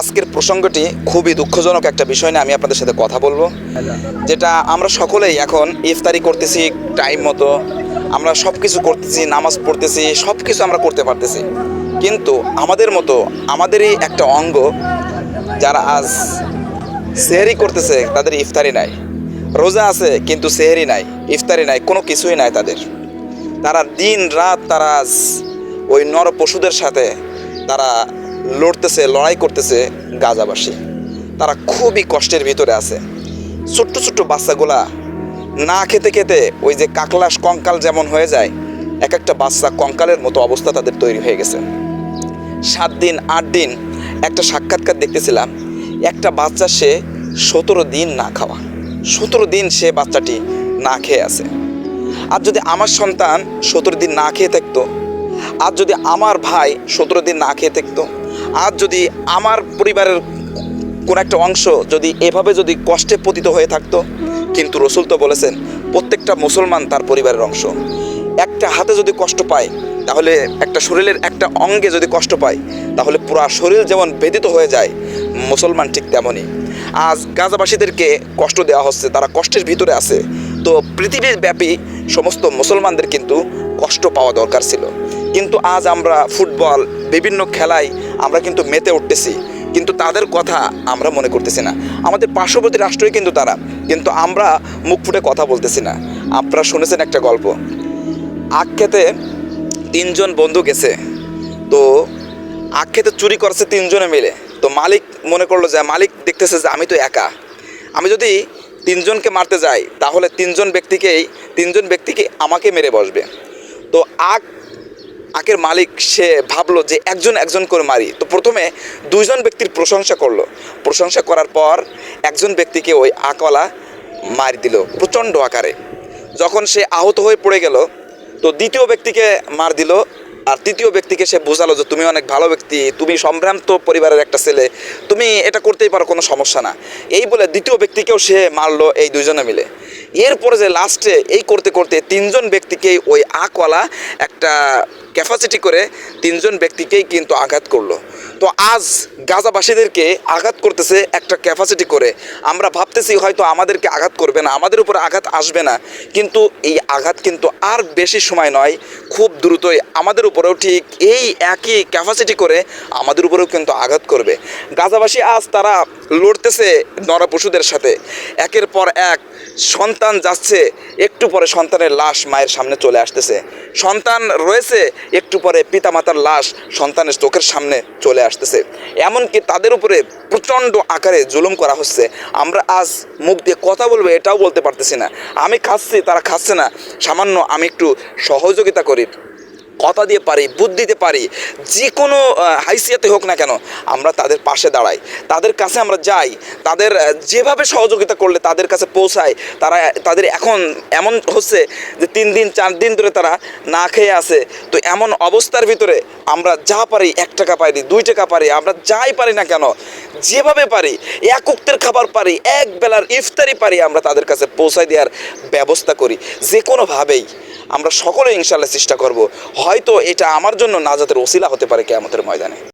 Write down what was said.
আজকের প্রসঙ্গটি খুবই দুঃখজনক একটা বিষয় নিয়ে আমি আপনাদের সাথে কথা বলব। যেটা আমরা সকলেই এখন ইফতারি করতেছি টাইম মতো। আমরা সব কিছু করতেছি, নামাজ পড়তেছি সব কিছু আমরা করতে পারতেছি। কিন্তু আমাদের মতো, আমাদেরই একটা অঙ্গ যারা আজ সেহরি করতেছে, তাদের ইফতারি নাই। রোজা আছে, কিন্তু সেহরি নাই, ইফতারি নাই, কোনো কিছুই নাই তাদের। তারা দিন রাত তারা আজ ওই নর পশুদের সাথে তারা লড়তেছে, লড়াই করতেছে গাজাবাসী। তারা খুবই কষ্টের ভিতরে আছে। ছোট্ট ছোট্ট বাচ্চাগুলা না খেতে খেতে ওই যে কাকলাস কঙ্কাল যেমন হয়ে যায়, এক একটা বাচ্চা কঙ্কালের মতো অবস্থা তাদের তৈরি হয়ে গেছে। সাত দিন, আট দিন একটা সাক্ষাৎকার দেখতেছিলাম, একটা বাচ্চা সে সতেরো দিন না খাওয়া। সতেরো দিন সে বাচ্চাটি না খেয়ে আছে। আর যদি আমার সন্তান সতেরো দিন না খেয়ে থাকতো, আর যদি আমার ভাই সতেরো দিন না খেয়ে থাকতো আর যদি আমার পরিবারের কোন একটা অংশ যদি এভাবে যদি কষ্টে পতিত হয়ে থাকতো, কিন্তু রসুল তো বলেছেন, প্রত্যেকটা মুসলমান তার পরিবারের অংশ। একটা হাতে যদি কষ্ট পায়, তাহলে একটা শরীরের একটা অঙ্গে যদি কষ্ট পায়, তাহলে পুরো শরীর যেমন বেদিত হয়ে যায়, মুসলমান ঠিক তেমনই। আজ গাজাবাসীদেরকে কষ্ট দেওয়া হচ্ছে, তারা কষ্টের ভিতরে আছে। তো পৃথিবীর ব্যাপী সমস্ত মুসলমানদের কিন্তু কষ্ট পাওয়া দরকার ছিল। কিন্তু আজ আমরা ফুটবল বিভিন্ন খেলায় আমরা কিন্তু মেতে উঠতেছি। কিন্তু তাদের কথা আমরা মনে করতেছি না। আমাদের পার্শ্ববর্তী রাষ্ট্রই কিন্তু তারা। কিন্তু আমরা মুখ ফুটে কথা বলতেছি না। আপনারা শুনেছেন একটা গল্প। আখ খেতে তিনজন বন্ধু গেছে। তো আখ খেতে চুরি করছে তিনজনে মিলে। তো মালিক মনে করল যে, মালিক দেখতেছে যে আমি তো একা। আমি যদি তিনজনকে মারতে যাই, তাহলে তিনজন ব্যক্তিকেই, তিনজন ব্যক্তিকে আমাকে মেরে বসবে। তো আখ আখের মালিক সে ভাবলো যে একজন একজন করে মারি। তো প্রথমে দুইজন ব্যক্তির প্রশংসা করল। প্রশংসা করার পর একজন ব্যক্তিকে ওই আখওয়ালা মারি দিল প্রচণ্ড আকারে। যখন সে আহত হয়ে পড়ে গেল, তো দ্বিতীয় ব্যক্তিকে মার দিল আর তৃতীয় ব্যক্তিকে সে বোঝালো যে তুমি অনেক ভালো ব্যক্তি, তুমি সম্ভ্রান্ত পরিবারের একটা ছেলে, তুমি এটা করতেই পারো, কোনো সমস্যা না। এই বলে দ্বিতীয় ব্যক্তিকেও সে মারলো এই দুইজনে মিলে। এরপরে যে লাস্টে এই করতে করতে তিনজন ব্যক্তিকেই ওই আকওয়ালা একটা ক্যাপাসিটি করে তিনজন ব্যক্তিকেই কিন্তু আঘাত করল। তো আজ গাজাবাসীদেরকে আঘাত করতেছে একটা ক্যাপাসিটি করে। আমরা ভাবতেছি হয়তো আমাদেরকে আঘাত করবে না, আমাদের উপরে আঘাত আসবে না। কিন্তু এই আঘাত কিন্তু আর বেশি সময় নয়, খুব দ্রুতই আমাদের উপরেও ঠিক এই একই ক্যাপাসিটি করে আমাদের উপরেও কিন্তু আঘাত করবে। গাজাবাসী আজ তারা লড়তেছে নরপশুদের সাথে। একের পর এক সন্তান যাচ্ছে, একটু পরে সন্তানের লাশ মায়ের সামনে চলে আসতেছে। সন্তান রয়েছে, একটু পরে পিতামাতার লাশ সন্তানের চোখের সামনে চলে আসতেছে। এমনকি তাদের উপরে প্রচণ্ড আকারে জুলুম করা হচ্ছে। আমরা আজ মুখ দিয়ে কথা বলব, এটাও বলতে পারতেছি না। আমি খাচ্ছি, তারা খাচ্ছে না। সামান্য আমি একটু সহযোগিতা করি। কথা দিয়ে পারি, বুদ্ধি দিতে পারি যে কোনো হাইসিয়াতে হোক না কেন, আমরা তাদের পাশে দাঁড়াই। তাদের কাছে আমরা যাই, তাদের যেভাবে সহযোগিতা করলে তাদের কাছে পৌঁছায় তারা, তাদের এখন এমন হচ্ছে যে তিন দিন, চার দিন ধরে তারা না খেয়ে আছে। তো এমন অবস্থার ভিতরে আমরা যা পারি, এক টাকা পারি দুই টাকা পারি, আমরা যাই পারি না কেন, যেভাবে পারি, এক উক্তের খাবার পারি, এক বেলার ইফতারি পারি, আমরা তাদের কাছে পৌঁছায় দেওয়ার ব্যবস্থা করি। যে কোনোভাবেই আমরা সকলে ইনশাল্লাহ চেষ্টা করব। হয়তো এটা আমার জন্য নাজাতের ওসিলা হতে পারে কেয়ামতের ময়দানে।